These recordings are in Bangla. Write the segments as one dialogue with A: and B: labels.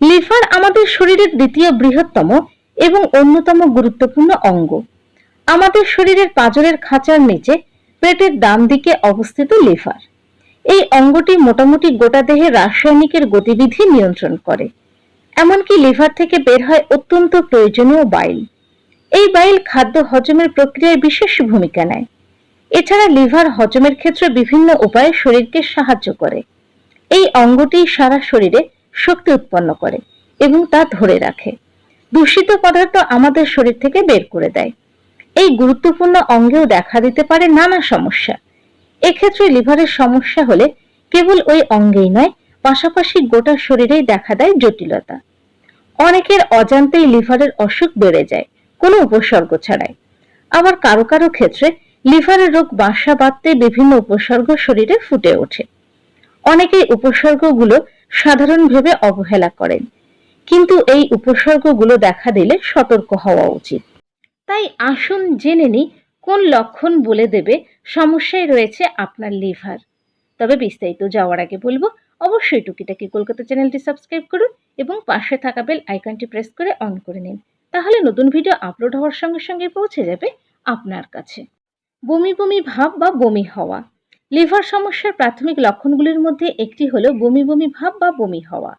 A: লিভার আমাদের শরীরের দ্বিতীয় বৃহত্তম এবং অন্যতম গুরুত্বপূর্ণ অঙ্গ। আমাদের শরীরের পাঁজরের খাঁচার নিচে পেটের ডান দিকে অবস্থিত লিভার। এই অঙ্গটি মোটামুটি গোটা দেহে রাসায়নিকের গতিবিধি নিয়ন্ত্রণ করে। এমনকি লিভার থেকে বের হয় অত্যন্ত প্রয়োজনীয় বাইল। এই বাইল খাদ্য হজমের প্রক্রিয়ায় বিশেষ ভূমিকা নেয়। এছাড়া লিভার হজমের ক্ষেত্রে বিভিন্ন উপায়ে শরীরকে সাহায্য করে। এই অঙ্গটি সারা শরীরে শক্তি উৎপন্ন করে এবং তা ধরে রাখে। দূষিত পদার্থ আমাদের শরীর থেকে বের করে দেয়। এই গুরুত্বপূর্ণ অঙ্গেও দেখা দিতে পারে নানা সমস্যা। এক্ষেত্রে লিভারের সমস্যা হলে কেবল ওই অঙ্গেই নয়, পাশাপাশি গোটা শরীরেই দেখা দেয় জটিলতা। অনেকের অজান্তেই লিভারের অসুখ বেড়ে যায়, কোনো উপসর্গ ছাড়াই। আবার কারও কারও ক্ষেত্রে লিভারের রোগ, বাসা বাঁধতে বিভিন্ন উপসর্গ শরীরে ফুটে ওঠে। অনেকেই উপসর্গগুলো সাধারণ ভেবে অবহেলা করেন, কিন্তু এই উপসর্গগুলো দেখা দিলে সতর্ক হওয়া উচিত। তাই আসুন জেনে নিই, কোন লক্ষণ বলে দেবে সমস্যায় রয়েছে আপনার লিভার। তবে বিস্তারিত যাওয়ার আগে বলব, অবশ্যই টুকিটাকি কলকাতা চ্যানেলটি সাবস্ক্রাইব করুন এবং পাশে থাকা বেল আইকনটি প্রেস করে অন করে নিন। তাহলে নতুন ভিডিও আপলোড হওয়ার সঙ্গে সঙ্গে পৌঁছে যাবে আপনার কাছে। বমি বমি ভাব বা বমি হওয়া। লিভার সমস্যার প্রাথমিক লক্ষণগুলির মধ্যে একটি হল বমি বমি ভাব বা বমি হওয়া।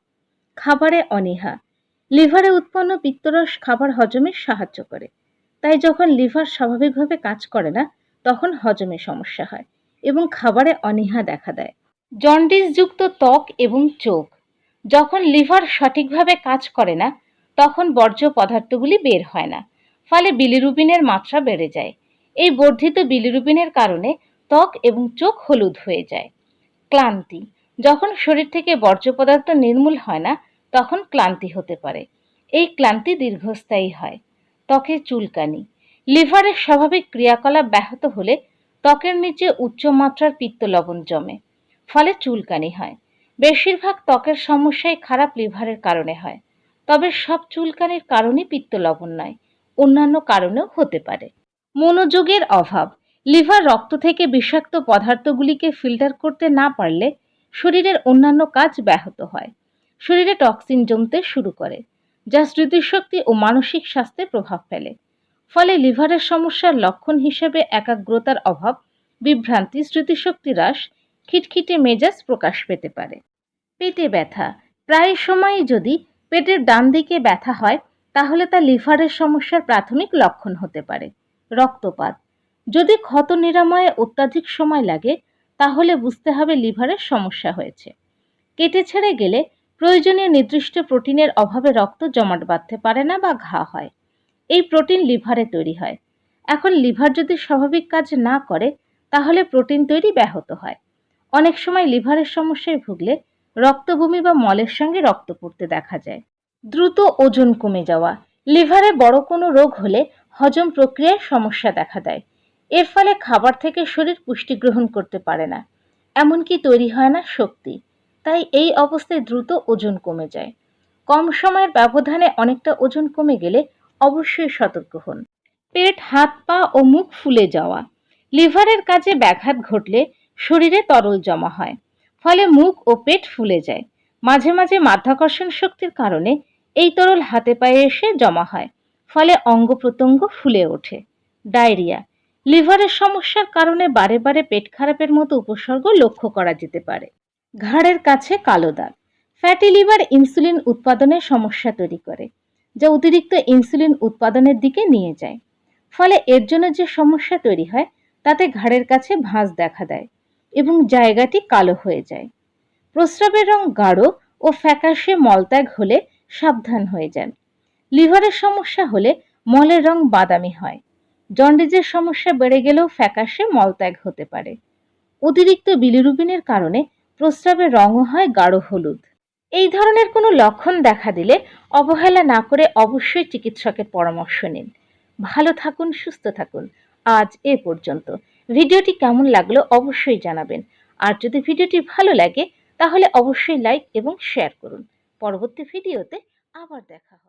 A: খাবারে অনীহা। লিভারে উৎপন্ন পিত্তরস খাবার হজমে সাহায্য করে। তাই যখন লিভার স্বাভাবিকভাবে কাজ করে না, তখন হজমে সমস্যা হয় এবং খাবারে অনীহা দেখা দেয়। জন্ডিসযুক্ত ত্বক এবং চোখ। যখন লিভার সঠিকভাবে কাজ করে না, তখন বর্জ্য পদার্থগুলি বের হয় না, ফলে বিলিরুবিনের মাত্রা বেড়ে যায়। এই বর্ধিত বিলিরুবিনের কারণে ত্বক এবং চোখ হলুদ হয়ে যায়। ক্লান্তি। যখন শরীর থেকে বর্জ্য পদার্থ নির্মূল হয় না, তখন ক্লান্তি হতে পারে। এই ক্লান্তি দীর্ঘস্থায়ী হয়। ত্বকে চুলকানি। লিভারের স্বাভাবিক ক্রিয়াকলাপ ব্যাহত হলে ত্বকের নিচে উচ্চমাত্রার পিত্ত লবণ জমে, ফলে চুলকানি হয়। বেশিরভাগ ত্বকের সমস্যাই খারাপ লিভারের কারণে হয়। তবে সব চুলকানির কারণই পিত্ত লবণ নয়, অন্যান্য কারণেও হতে পারে। মনোযোগের অভাব। লিভার রক্ত থেকে বিষাক্ত পদার্থগুলিকে ফিল্টার করতে না পারলে শরীরের অন্যান্য কাজ ব্যাহত হয়। শরীরে টক্সিন জমতে শুরু করে, যা স্মৃতিশক্তি ও মানসিক স্বাস্থ্যে প্রভাব ফেলে। ফলে লিভারের সমস্যার লক্ষণ হিসেবে একাগ্রতার অভাব, বিভ্রান্তি, স্মৃতিশক্তি হ্রাস, খিটখিটে মেজাজ প্রকাশ পেতে পারে। পেটে ব্যথা, প্রায় সময়ই যদি পেটের ডান দিকে ব্যথা হয়, তাহলে তা লিভারের সমস্যার প্রাথমিক লক্ষণ হতে পারে। রক্তপাত। যদি ক্ষত নিরাময়ে অত্যাধিক সময় লাগে, তাহলে বুঝতে হবে লিভারের সমস্যা হয়েছে। কেটে ছেড়ে গেলে প্রয়োজনীয় নির্দিষ্ট প্রোটিনের অভাবে রক্ত জমাট বাঁধতে পারে না বা ঘা হয়। এই প্রোটিন লিভারে তৈরি হয়। এখন লিভার যদি স্বাভাবিক কাজ না করে, তাহলে প্রোটিন তৈরি ব্যাহত হয়। অনেক সময় লিভারের সমস্যায় ভুগলে রক্তভূমি বা মলের সঙ্গে রক্ত পড়তে দেখা যায়। দ্রুত ওজন কমে যাওয়া। লিভারে বড় কোনো রোগ হলে হজম প্রক্রিয়ায় সমস্যা দেখা দেয়। এর ফলে খাবার থেকে শরীর পুষ্টি গ্রহণ করতে পারে না। এমনকি তৈরি হয় না শক্তি। তাই এই অবস্থায় দ্রুত ওজন কমে যায়। কম সময়ের ব্যবধানে অনেকটা ওজন কমে গেলে অবশ্যই সতর্ক হন। পেট, হাত, পা ও মুখ ফুলে যাওয়া। লিভারের কাজে ব্যাঘাত ঘটলে শরীরে তরল জমা হয়। ফলে মুখ ও পেট ফুলে যায়। মাঝে মাঝে মাধ্যাকর্ষণ শক্তির কারণে এই তরল হাতে পায়ে এসে জমা হয়। ফলে অঙ্গ প্রত্যঙ্গ ফুলে ওঠে। ডায়রিয়া, লিভারের সমস্যার কারণে বারে বারে পেট খারাপের মতো উপসর্গ লক্ষ্য করা যেতে পারে। ঘাড়ের কাছে কালো দাগ ফ্যাটি লিভার ইনসুলিন উৎপাদনে সমস্যা তৈরি করে, যা অতিরিক্ত ইনসুলিন উৎপাদনের দিকে নিয়ে যায়। ফলে এর জন্য যে সমস্যা তৈরি হয়, তাতে ঘাড়ের কাছে ভাঁজ দেখা দেয় এবং জায়গাটি কালো হয়ে যায়। প্রস্রাবের রং গাঢ় ও ফ্যাকাশে মলত্যাগ হলে সাবধান হয়ে যান। লিভারের সমস্যা হলে মলের রং বাদামি হয়। জন্ডিজের সমস্যা বেড়ে গেলেও ফ্যাকাশে মলত্যাগ হতে পারে। অতিরিক্ত বিলিরুবিনের কারণে প্রস্রাবের রঙও হয় গাঢ় হলুদ। এই ধরনের কোনো লক্ষণ দেখা দিলে অবহেলা না করে অবশ্যই চিকিৎসকের পরামর্শ নিন। ভালো থাকুন, সুস্থ থাকুন। আজ এ পর্যন্ত। ভিডিওটি কেমন লাগল অবশ্যই জানাবেন। আর যদি ভিডিওটি ভালো লাগে, তাহলে অবশ্যই লাইক এবং শেয়ার করুন। পরবর্তী ভিডিওতে আবার দেখা হবে।